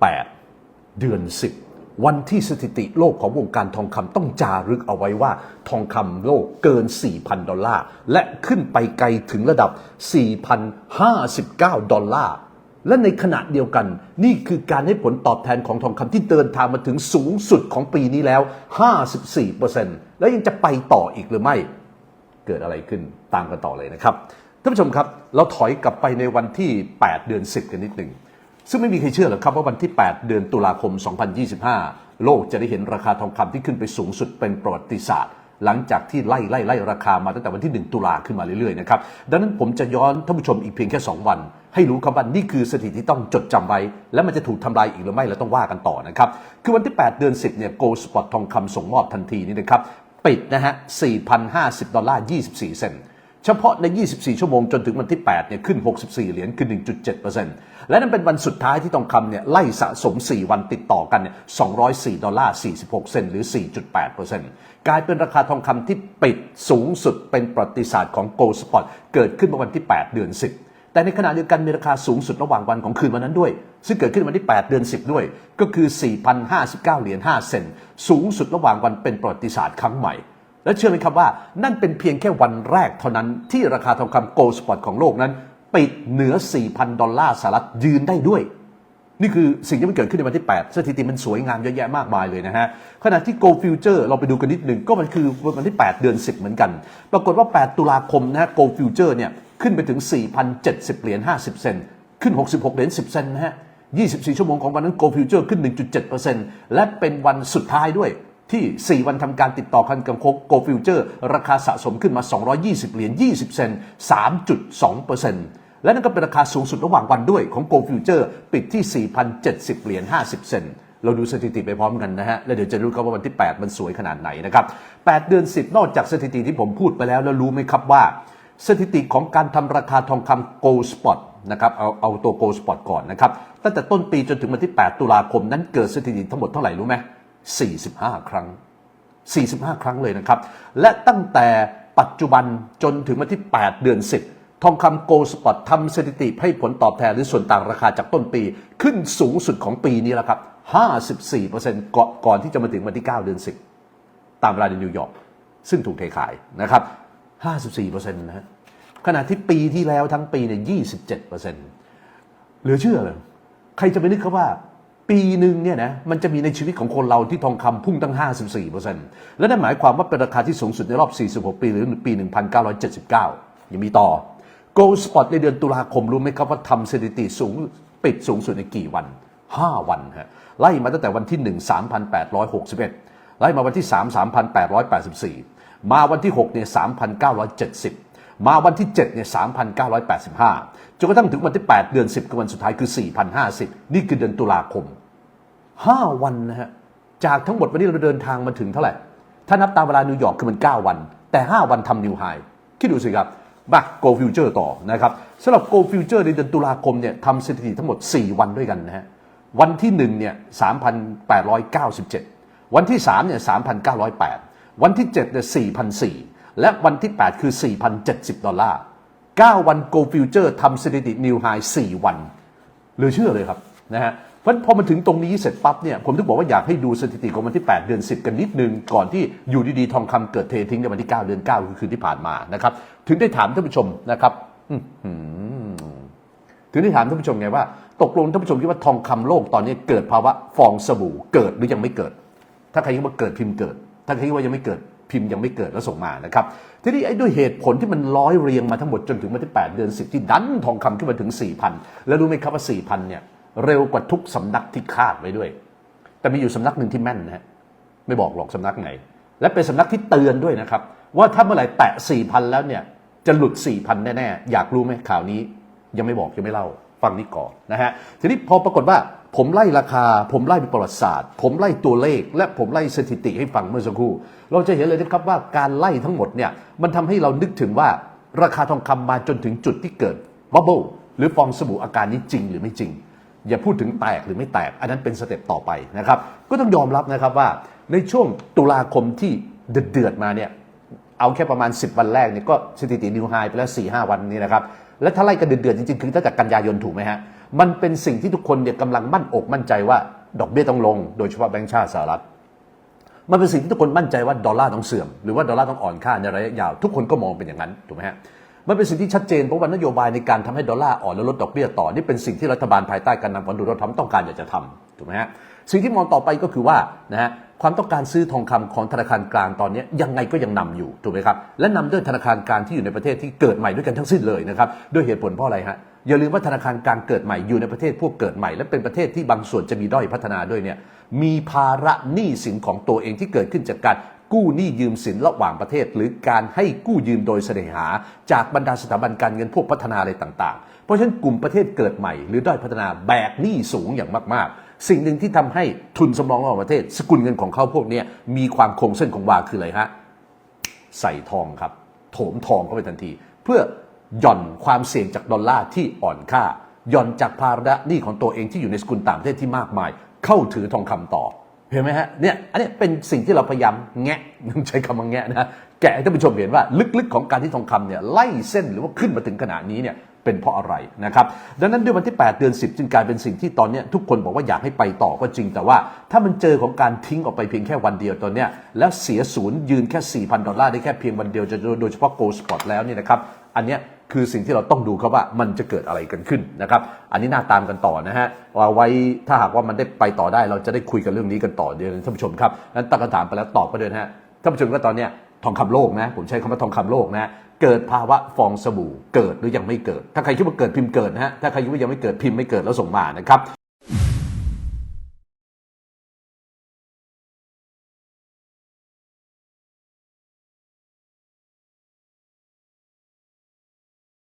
8 เดือน 10 วันที่สถิติโลกของวงการทองคำต้องจารึกเอาไว้ว่า ทองคำโลกเกิน 4,000 ดอลลาร์ และขึ้นไปไกลถึงระดับ 4,059 ดอลลาร์และในขณะเดียวกัน นี่คือการให้ผลตอบแทนของทองคำที่เดินทางมาถึงสูงสุดของปีนี้แล้ว 54%แล้วยังจะไปต่ออีกหรือไม่ เกิดอะไรขึ้นตามกันต่อเลยนะครับ ท่านผู้ชมครับ เราถอยกลับไปในวันที่ 8 เดือน 10 กันนิดหนึ่ง ซึ่งไม่มีใครเชื่อหรอกครับว่าวันที่ 8 เดือนตุลาคม 2025 โลกจะได้เห็นราคาทองคำที่ขึ้นไปสูงสุดเป็นประวัติศาสตร์ หลังจากที่ไล่ไล่ไล่ราคามาตั้งแต่วันที่ 1 ตุลาขึ้นมาเรื่อยๆนะครับดังนั้นผมจะย้อนท่านผู้ชมอีกเพียงแค่ 2 วัน ให้รู้ครับว่านี่คือสถิติที่ต้องจดจำไว้ และมันจะถูกทำลายอีกหรือไม่เราต้องว่ากันต่อนะครับคือวันที่ 8 เดือน 10เนี่ยโกลสปอตทองคำส่งมอบทันทีนี่นะครับปิดนะฮะ4,050 ดอลลาร์ 24 เซนต์ เฉพาะใน 24 ชั่วโมงจนถึงวันที่ 8 เนี่ย ขึ้น 64 เหรียญ คือ 1.7%และนั่นเป็นวันสุดท้ายที่ทองคำเนี่ย ไล่สะสม 4 วันติดต่อกันเนี่ย 204 ดอลลาร์ 46 เซนต์หรือ 4.8%กลายเป็นราคาทองคำที่ปิดสูงสุดเป็นประวัติศาสตร์ของ Gold Spot เกิดขึ้นเมื่อวันที่ 8 เดือน 10แต่ในขณะเดียวกันมีราคาสูงสุดระหว่างวันของคืนวันนั้นด้วย ซึ่งเกิดขึ้นวันที่ 8 เดือน 10 ด้วย ก็คือ 4,059 เหรียญ 5 เซนต์สูงสุดระหว่างวันเป็นประวัติศาสตร์ครั้งใหม่ และเชื่อไหมครับว่านั่นเป็นเพียงแค่วันแรกเท่านั้นที่ราคาทองคำโกลสปอตของโลกนั้น ปิดเหนือ 4,000 ดอลลาร์สหรัฐยืนได้ด้วย นี่คือสิ่งที่มันเกิดขึ้นในวันที่ 8 สถิติมันสวยงามเยอะแยะมากมายเลยนะฮะ ขณะที่ Gold Future เราไปดูกันนิดหนึ่งก็มันคือวันที่ 8 เดือน 10 เหมือนกัน ปรากฏว่า 8 ตุลาคมนะฮะ Gold Future เนี่ยขึ้นไปถึง 4,070 เหรียญ 50 เซนต์ขึ้น 66 เหรียญ 10 เซนต์นะฮะ 24 ชั่วโมงของวันนั้น Gold Future ขึ้น 1.7%และเป็นวันสุดท้ายด้วย ที่ 4 วันทำการติดต่อกันกับโคกฟิวเจอร์ ราคาสะสมขึ้นมา 220 เหรียญ 20 เซนต์3.2%และนั่นก็เป็นราคาสูงสุดระหว่างวันด้วยของโกฟิวเจอร์ปิดที่ 4,070 เหรียญ 50 เซนต์เราดูสถิติไปพร้อมกันนะฮะ แล้วเดี๋ยวจะรู้ครับว่าวันที่ 8 มันสวยขนาดไหนนะครับ 8 เดือน 10 นอกจากสถิติที่ผมพูดไปแล้วแล้วรู้ไหมครับว่า สถิติของการทำราคาทองคำ Gold Spot นะครับเอาเอาตัว Gold Spot ก่อนนะครับ ตั้งแต่ต้นปีจนถึงวันที่ 8 ตุลาคมนั้นเกิดสถิติทั้งหมดเท่าไหร่รู้ไหม 45 ครั้ง 45 ครั้งเลยนะครับ และตั้งแต่ปัจจุบันจนถึงวันที่ 8 เดือน 10 ทองคำโกลสปอตทำสถิติให้ผลตอบแทนหรือส่วนต่างราคาจากต้นปี ขึ้นสูงสุดของปีนี้แล้วครับ 54%ก่อนก่อนที่จะมาถึงวันที่ 9 เดือน 10 ตามเวลาในนิวยอร์กซึ่งถูกเทขายนะครับ 54%นะฮะขณะที่ปีที่แล้วทั้งปีเนี่ย 27%เหลือเชื่อเลย ใครจะไปนึกครับว่า ปีหนึ่งเนี่ยนะมันจะมีในชีวิตของคนเราที่ทองคำพุ่งตั้ง 54%และนั่นหมายความว่าเป็นราคาที่สูงสุดในรอบ 46 ปีหรือปี 1979 ยังมีต่อ Gold Spot ในเดือนตุลาคมรู้ไหมครับว่าทำสถิติสูงปิดสูงสุดในกี่วัน 5 วันฮะไล่มาตั้งแต่วันที่ 1 3,861 ไล่มาวันที่ 3 3,884 มาวันที่6เนี่ย3,970มาวันที่7เนี่ย3,985 จนกระทั่งถึงวันที่ 8 เดือน 10คือวันสุดท้ายคือ 4,050 นี่คือเดือนตุลาคม 5 วันนะฮะ จากทั้งหมดวันนี้เราเดินทางมาถึงเท่าไหร่ ถ้านับตามเวลานิวยอร์กคือมัน 9 วัน แต่ 5 วันทำนิวไฮคิดดูสิครับมาโกลฟิวเจอร์ต่อนะครับสำหรับโกลฟิวเจอร์ในเดือนตุลาคมเนี่ยทำสถิติทั้งหมด 4 วันด้วยกันนะฮะ วันที่1เนี่ย3,897 วันที่3เนี่ย3,908 วันที่7เนี่ย4,004 และวันที่ 8 คือ 4,070 ดอลลาร์ 9 วันโกลฟิวเจอร์ทำสถิตินิวไฮ4วันเหลือเชื่อเลยครับ นะฮะเพราะพอมาถึงตรงนี้เสร็จปั๊บเนี่ยผมถึงบอกว่าอยากให้ดูสถิติของวันที่ 8 เดือน 10 กันนิดนึง ก่อนที่อยู่ดีๆทองคำเกิดเททิ้งในวันที่ 9 เดือน 9 คือคืนที่ผ่านมานะครับถึงได้ถามท่านผู้ชมนะครับถึงได้ถามท่านผู้ชมไงว่า ตกลงท่านผู้ชมคิดว่าทองคำโลกตอนนี้เกิดภาวะฟองสบู่เกิดหรือยังไม่เกิด ถ้าใครคิดว่าเกิดพิมพ์เกิด ถ้าใครคิดว่ายังไม่เกิดพิมพ์ยังไม่เกิดแล้วส่งมานะครับทีนี้ไอ้ด้วยเหตุผลที่มันร้อยเรียงมาทั้งหมดจนถึงวันที่ 8 เดือน 10 ที่ดันทองคำขึ้นมาถึง 4,000 แล้วรู้ไหมครับว่า 4,000 เนี่ย เร็วกว่าทุกสำนักที่คาดไว้ด้วย แต่มีอยู่สำนักหนึ่งที่แม่นนะฮะไม่บอกหรอกสำนักไหน และเป็นสำนักที่เตือนด้วยนะครับ ว่าถ้าเมื่อไหร่แตะ4,000แล้วเนี่ยจะหลุด4,000แน่ๆ อยากรู้ไหมข่าวนี้ ยังไม่บอกยังไม่เล่าฟังนี้ก่อนนะฮะทีนี้พอปรากฏว่าผมไล่ราคา ผมไล่ประวัติศาสตร์ ผมไล่ตัวเลข และผมไล่สถิติให้ฟังเมื่อสักครู่ เราจะเห็นเลยนะครับว่าการไล่ทั้งหมดเนี่ยมันทำให้เรานึกถึงว่าราคาทองคำมาจนถึงจุดที่เกิดบับเบิลหรือฟองสบู่อาการนี้จริงหรือไม่จริง อย่าพูดถึงแตกหรือไม่แตก อันนั้นเป็นสเต็ปต่อไปนะครับ ก็ต้องยอมรับนะครับว่าในช่วงตุลาคมที่เดือดๆมาเนี่ยเอาแค่ประมาณ 10 วันแรกเนี่ยก็สถิตินิวไฮไปแล้ว 4 5 วันนี้นะครับ และถ้าไล่กันเดือดๆจริงๆ คือตั้งแต่กันยายนถูกไหมฮะ มันเป็นสิ่งที่ทุกคนเนี่ยกำลังมั่นอกมั่นใจว่าดอกเบี้ยต้องลง โดยเฉพาะแบงก์ชาติสหรัฐ มันเป็นสิ่งที่ทุกคนมั่นใจว่าดอลลาร์ต้องเสื่อม หรือว่าดอลลาร์ต้องอ่อนค่าในระยะยาว ทุกคนก็มองเป็นอย่างนั้นถูกไหมฮะ มันเป็นสิ่งที่ชัดเจนเพราะว่านโยบายในการทำให้ดอลลาร์อ่อนและลดดอกเบี้ยต่อนี่เป็นสิ่งที่รัฐบาลภายใต้การนำของโดนัลด์ทรัมป์ต้องการอยากจะทำถูกไหมฮะสิ่งที่มองต่อไปก็คือว่านะฮะความต้องการซื้อทองคำของธนาคารกลางตอนนี้ยังไงก็ยังนำอยู่ถูกไหมครับและนำด้วยธนาคารกลางที่อยู่ในประเทศที่เกิดใหม่ด้วยกันทั้งสิ้นเลยนะครับด้วยเหตุผลเพราะอะไรฮะอย่าลืมว่าธนาคารกลางเกิดใหม่อยู่ในประเทศพวกเกิดใหม่ และเป็นประเทศที่บางส่วนจะมีด้อยพัฒนาด้วยเนี่ยมีภาระหนี้สินของตัวเองที่เกิดขึ้นจากการ กู้หนี้ยืมสินระหว่างประเทศ หรือการให้กู้ยืมโดยเสน่หา จากบรรดาสถาบันการเงินพวกพัฒนาอะไรต่าง ๆ เพราะฉะนั้นกลุ่มประเทศเกิดใหม่ หรือด้อยพัฒนาแบกหนี้สูงอย่างมาก ๆ สิ่งหนึ่งที่ทำให้ทุนสำรองระหว่างประเทศ สกุลเงินของเขาพวกนี้มีความคงเส้นคงวาคืออะไรฮะใส่ทองครับโถมทองเข้าไปทันที เพื่อหย่อนความเสี่ยงจากดอลลาร์ที่อ่อนค่าหย่อนจากภาระหนี้ของตัวเองที่อยู่ในสกุลต่างประเทศที่มากมาย เข้าถือทองคำต่อ เห็นไหมฮะเนี่ยอันนี้เป็นสิ่งที่เราพยายามแงะใช้คำว่าแงะนะแกะให้ท่านผู้ชมเห็นว่าลึกๆของการที่ทองคำเนี่ยไล่เส้นหรือว่าขึ้นมาถึงขนาดนี้เนี่ยเป็นเพราะอะไรนะครับดังนั้นด้วยวันที่ 8 เดือน 10 จึงกลายเป็นสิ่งที่ตอนนี้ทุกคนบอกว่าอยากให้ไปต่อก็จริง แต่ว่าถ้ามันเจอของการทิ้งออกไปเพียงแค่วันเดียวตอนเนี้ยแล้วเสียศูนย์ยืนแค่ 4,000 ดอลลาร์ได้แค่เพียงวันเดียวจะโดยเฉพาะ Gold Spot แล้วเนี่ยนะครับอันเนี้ย คือสิ่งที่เราต้องดูครับว่ามันจะเกิดอะไรกันขึ้นนะครับ อันนี้น่าตามกันต่อนะฮะว่าไว้ถ้าหากว่ามันได้ไปต่อได้เราจะได้คุยกันเรื่องนี้กันต่อเดี๋ยวท่านผู้ชมครับนั้นตั้งคำถามไปแล้วตอบไปด้วยนะฮะท่านผู้ชมก็ตอนเนี้ยทองคำโลกนะผมใช้คำว่าทองคำโลกนะเกิดภาวะฟองสบู่เกิดหรือยังไม่เกิด ถ้าใครคิดว่าเกิดพิมพ์เกิดนะฮะถ้าใครคิดว่ายังไม่เกิดพิมพ์ไม่เกิดแล้วส่งมานะครับ